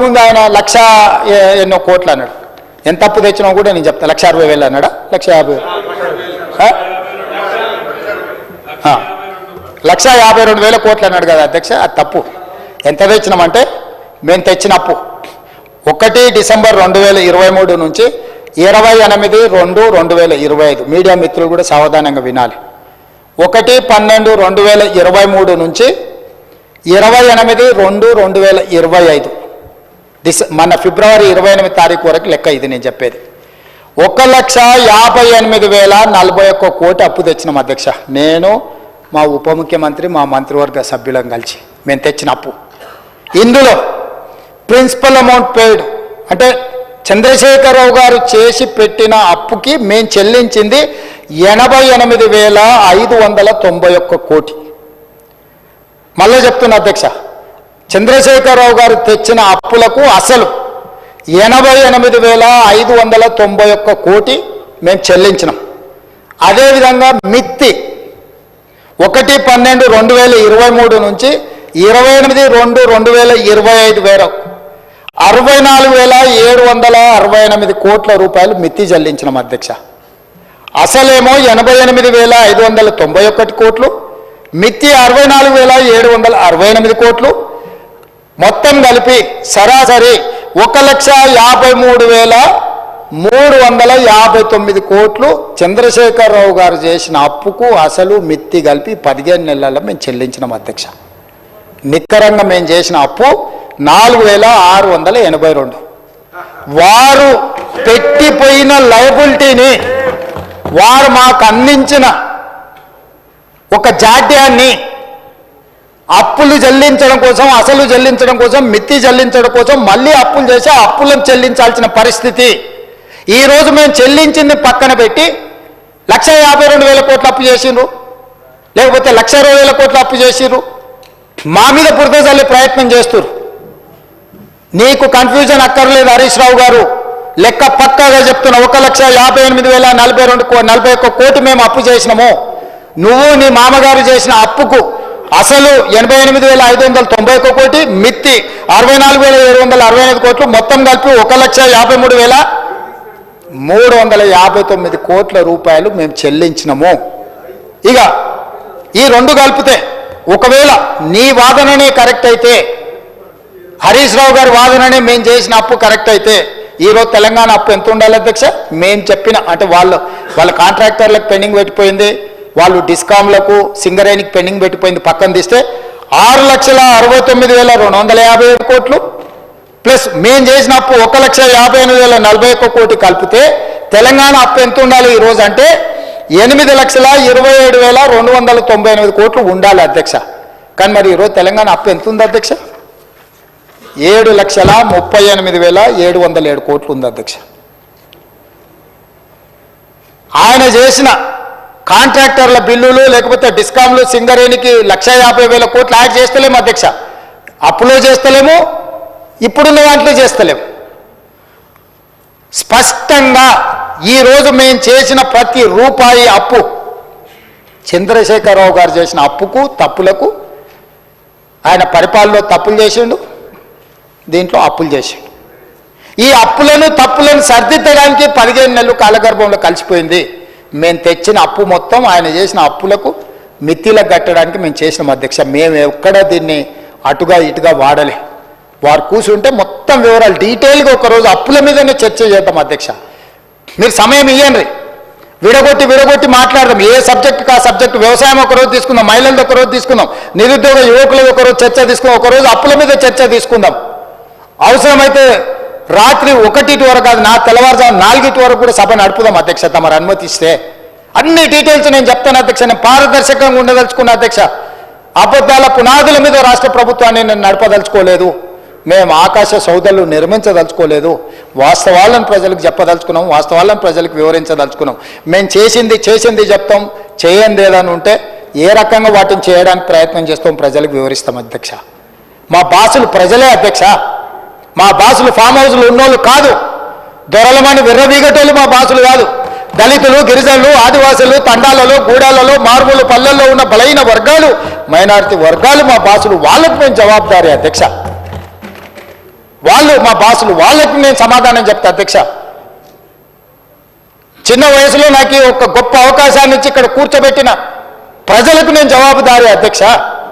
ఇంతకుముందు ఆయన లక్ష ఎన్నో కోట్లు అన్నాడు. ఎంత అప్పు తెచ్చినా కూడా నేను చెప్తాను లక్ష అరవై వేలు అన్నాడా? లక్ష యాభై వేలు. లక్ష యాభై రెండు వేల కోట్లు అన్నాడు కదా అధ్యక్ష అది తప్పు. ఎంత తెచ్చినామంటే మేము తెచ్చిన అప్పు. ఒకటి డిసెంబర్ రెండు వేల ఇరవై మూడు నుంచి ఇరవై ఎనిమిది రెండు రెండు వేల ఇరవై ఐదు. మీడియా మిత్రులు కూడా సావధానంగా వినాలి. ఒకటి పన్నెండు రెండు వేల ఇరవై మూడు నుంచి ఇరవై ఎనిమిది రెండు రెండు వేల ఇరవై ఐదు. దిస్ మన ఫిబ్రవరి ఇరవై ఎనిమిది తారీఖు వరకు లెక్క ఇది నేను చెప్పేది. ఒక లక్ష యాభై ఎనిమిది వేల నలభై ఒక్క కోటి అప్పు తెచ్చినాం అధ్యక్ష. నేను మా ఉప ముఖ్యమంత్రి మా మంత్రివర్గ సభ్యులం కలిసి మేము తెచ్చిన అప్పు. ఇందులో ప్రిన్సిపల్ అమౌంట్ పేడ్ అంటే చంద్రశేఖరరావు గారు చేసి పెట్టిన అప్పుకి మేము చెల్లించింది ఎనభై ఎనిమిది వేల ఐదు వందల తొంభై ఒక్క కోటి. మళ్ళీ చెప్తున్నా అధ్యక్ష. చంద్రశేఖరరావు గారు తెచ్చిన అప్పులకు అసలు ఎనభై ఎనిమిది వేల ఐదు వందల తొంభై ఒక్క కోటి మేము చెల్లించినాం. అదేవిధంగా మిత్తి ఒకటి పన్నెండు రెండు వేల ఇరవై మూడు నుంచి ఇరవై ఎనిమిది రెండు రెండు వేల ఇరవై ఐదు వేల అరవై నాలుగు వేల ఏడు వందల అరవై ఎనిమిది కోట్ల రూపాయలు మిత్తి చెల్లించినాం అధ్యక్ష. అసలేమో ఎనభై ఎనిమిది వేల ఐదు వందల తొంభై ఒకటి కోట్లు మిత్తి అరవై నాలుగు వేల ఏడు వందల అరవై ఎనిమిది కోట్లు మొత్తం కలిపి సరాసరి ఒక లక్ష యాభై మూడు వేల మూడు వందల యాభై తొమ్మిది కోట్లు చంద్రశేఖరరావు గారు చేసిన అప్పుకు అసలు మిత్తి కలిపి పదిహేను నెలల్లో మేము చెల్లించినాం అధ్యక్ష. నిక్కరంగా మేము చేసిన అప్పు నాలుగు వేల ఆరు వందల ఎనభై రెండు. వారు పెట్టిపోయిన లయబిలిటీని వారు మాకు అందించిన ఒక జాడ్యాన్ని అప్పులు చెల్లించడం కోసం అసలు చెల్లించడం కోసం మిత్తి చెల్లించడం కోసం మళ్ళీ అప్పులు చేసి అప్పులను చెల్లించాల్సిన పరిస్థితి. ఈ రోజు మేము చెల్లించింది పక్కన పెట్టి లక్ష యాభై రెండు వేల కోట్లు అప్పు చేసిండ్రు. లేకపోతే లక్ష ఇరవై వేల కోట్లు అప్పు చేసిర్రు మా మీద బురద చల్లే ప్రయత్నం చేస్తురు నీకు కన్ఫ్యూజన్ అక్కర్లేదు హరీష్ రావు గారు. లెక్క పక్కాగా చెప్తున్నా ఒక లక్ష యాభై ఎనిమిది వేల నలభై రెండు కో- నలభై ఒక్క కోటి మేము అప్పు చేసినాము. నువ్వు నీ మామగారు చేసిన అప్పుకు అసలు ఎనభై ఎనిమిది వేల ఐదు వందల తొంభై ఒక్క కోటి మిత్తి అరవై నాలుగు వేల ఏడు వందల అరవై ఐదు కోట్లు మొత్తం కలిపి ఒక లక్ష యాభై మూడు వేల మూడు వందల యాభై తొమ్మిది కోట్ల రూపాయలు మేము చెల్లించినము. ఇక ఈ రెండు కలిపితే ఒకవేళ నీ వాదననే కరెక్ట్ అయితే హరీష్ రావు గారి వాదననే మేము చేసిన అప్పు కరెక్ట్ అయితే ఈరోజు తెలంగాణ అప్పు ఎంత ఉండాలి అధ్యక్ష? మేము చెప్పిన అంటే వాళ్ళు వాళ్ళ కాంట్రాక్టర్లకు పెండింగ్ పెట్టిపోయింది. వాళ్ళు డిస్కామ్లకు సింగరేణికి పెండింగ్ పెట్టిపోయింది పక్కన తీస్తే ఆరు లక్షల అరవై తొమ్మిది వేల రెండు వందల యాభై ఏడు కోట్లు. ప్లస్ మేము చేసిన అప్పు ఒక లక్ష యాభై ఎనిమిది వేల నలభై ఒక్క కోటి కలిపితే తెలంగాణ అప్పు ఎంత ఉండాలి ఈరోజు అంటే ఎనిమిది లక్షల ఇరవై ఏడు వేల రెండు వందల తొంభై ఎనిమిది కోట్లు ఉండాలి అధ్యక్ష. కానీ మరి ఈరోజు తెలంగాణ అప్పు ఎంత ఉంది అధ్యక్ష? ఏడు లక్షల ముప్పై ఎనిమిది వేల ఏడు వందల ఏడు కోట్లు ఉంది అధ్యక్ష. ఆయన చేసిన కాంట్రాక్టర్ల బిల్లులు లేకపోతే డిస్కామ్లు సింగరేణికి లక్ష యాభై వేల కోట్లు యాడ్ చేస్తలేము అధ్యక్ష. అప్పులో చేస్తలేము ఇప్పుడున్న దాంట్లో చేస్తలేము. స్పష్టంగా ఈరోజు మేము చేసిన ప్రతి రూపాయి అప్పు చంద్రశేఖరరావు గారు చేసిన అప్పుకు తప్పులకు ఆయన పరిపాలనలో తప్పులు చేసిండు దీంట్లో అప్పులు చేసిండు. ఈ అప్పులను తప్పులను సర్దిద్దడానికి పదిహేను నెలలు కాలగర్భంలో కలిసిపోయింది. మేము తెచ్చిన అప్పు మొత్తం ఆయన చేసిన అప్పులకు మిత్తిలకు కట్టడానికి మేము చేసినాం అధ్యక్ష. మేము ఎక్కడ దీన్ని అటుగా ఇటుగా వాడలే. వారు కూర్చుంటే మొత్తం వివరాలు డీటెయిల్గా ఒకరోజు అప్పుల మీదనే చర్చ చేద్దాం అధ్యక్ష. మీరు సమయం ఇవ్వండి విడగొట్టి విడగొట్టి మాట్లాడదాం. ఏ సబ్జెక్టుకి ఆ సబ్జెక్ట్? వ్యవసాయం ఒకరోజు తీసుకుందాం. మహిళలది ఒకరోజు తీసుకుందాం. నిరుద్యోగ యువకులది ఒకరోజు చర్చ తీసుకుందాం. ఒకరోజు అప్పుల మీద చర్చ తీసుకుందాం. అవసరమైతే రాత్రి ఒకటిటి వరకు కాదు నా తెల్లవారుజాము నాలుగిటి వరకు కూడా సభ నడుపుదాం అధ్యక్ష తమరు అనుమతిస్తే. అన్ని డీటెయిల్స్ నేను చెప్తాను అధ్యక్ష నేను పారదర్శకంగా ఉండదలుచుకున్న అధ్యక్ష. అబద్ధాల పునాదుల మీద రాష్ట్ర ప్రభుత్వాన్ని నేను నడపదలుచుకోలేదు. మేము ఆకాశ సౌదలు నిర్మించదలుచుకోలేదు. వాస్తవాలను ప్రజలకు చెప్పదలుచుకున్నాం వాస్తవాలను ప్రజలకు వివరించదలుచుకున్నాం. మేము చేసింది చేసింది చెప్తాం చేయండి ఏదని ఉంటే ఏ రకంగా వాటిని చేయడానికి ప్రయత్నం చేస్తాం ప్రజలకు వివరిస్తాం అధ్యక్ష. మా బాసులు ప్రజలే అధ్యక్ష. మా బాసులు ఫామ్ హౌస్లు ఉన్నోళ్ళు కాదు. దొరలమని విర్రవీగటోళ్ళు మా బాసులు కాదు. దళితులు గిరిజనులు ఆదివాసులు తండాలలో గూడాలలో మారుమూల పల్లెల్లో ఉన్న బలైన వర్గాలు మైనారిటీ వర్గాలు మా బాసులు వాళ్ళకు మేము జవాబుదారీ అధ్యక్ష. వాళ్ళు మా బాసులు వాళ్ళకి నేను సమాధానం చెప్తా అధ్యక్ష. చిన్న వయసులో నాకు ఒక గొప్ప అవకాశాన్ని ఇచ్చి ఇక్కడ కూర్చోబెట్టిన ప్రజలకు నేను జవాబుదారి అధ్యక్ష.